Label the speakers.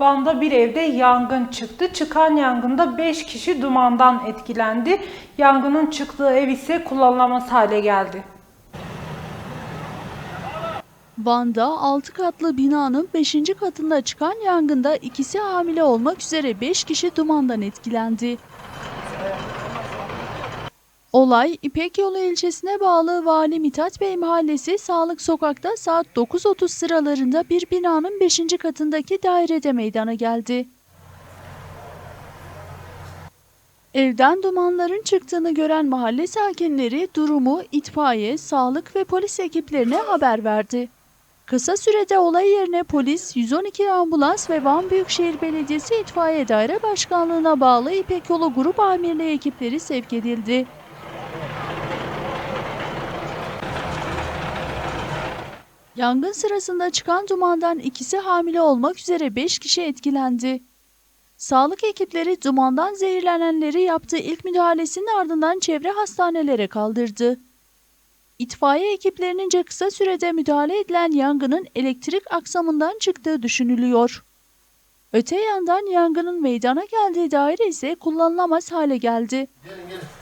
Speaker 1: Van'da bir evde yangın çıktı. Çıkan yangında 5 kişi dumandan etkilendi. Yangının çıktığı ev ise kullanılamaz hale geldi.
Speaker 2: Van'da 6 katlı binanın 5. katında çıkan yangında ikisi hamile olmak üzere 5 kişi dumandan etkilendi. Olay İpek Yolu ilçesine bağlı Vali Mithat Bey Mahallesi Sağlık Sokak'ta saat 9.30 sıralarında bir binanın 5. katındaki dairede meydana geldi. Evden dumanların çıktığını gören mahalle sakinleri durumu itfaiye, sağlık ve polis ekiplerine haber verdi. Kısa sürede olay yerine polis, 112 ambulans ve Van Büyükşehir Belediyesi İtfaiye Daire Başkanlığı'na bağlı İpek Yolu Grup Amirliği ekipleri sevk edildi. Yangın sırasında çıkan dumandan ikisi hamile olmak üzere 5 kişi etkilendi. Sağlık ekipleri dumandan zehirlenenleri yaptığı ilk müdahalesinin ardından çevre hastanelere kaldırdı. İtfaiye ekiplerince kısa sürede müdahale edilen yangının elektrik aksamından çıktığı düşünülüyor. Öte yandan yangının meydana geldiği daire ise kullanılamaz hale geldi.
Speaker 3: Gelin gelin.